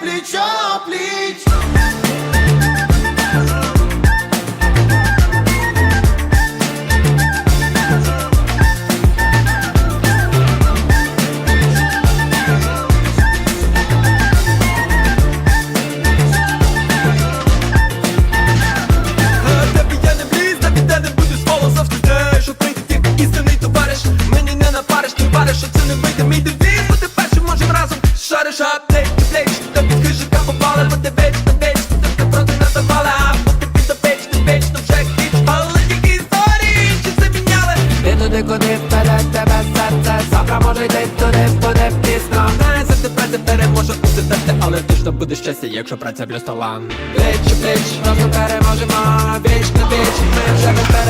пліч о пліч. Тебе я не вліз, на біде не буду своло що прийде тільки істинний товариш. Мені не напариш, ти вариш, що це не вийде. Мій девіз переможе усе те, але точно буде щастя, якщо праця плюс талант Пліч у разом переможемо. Віч на віч, ми вже без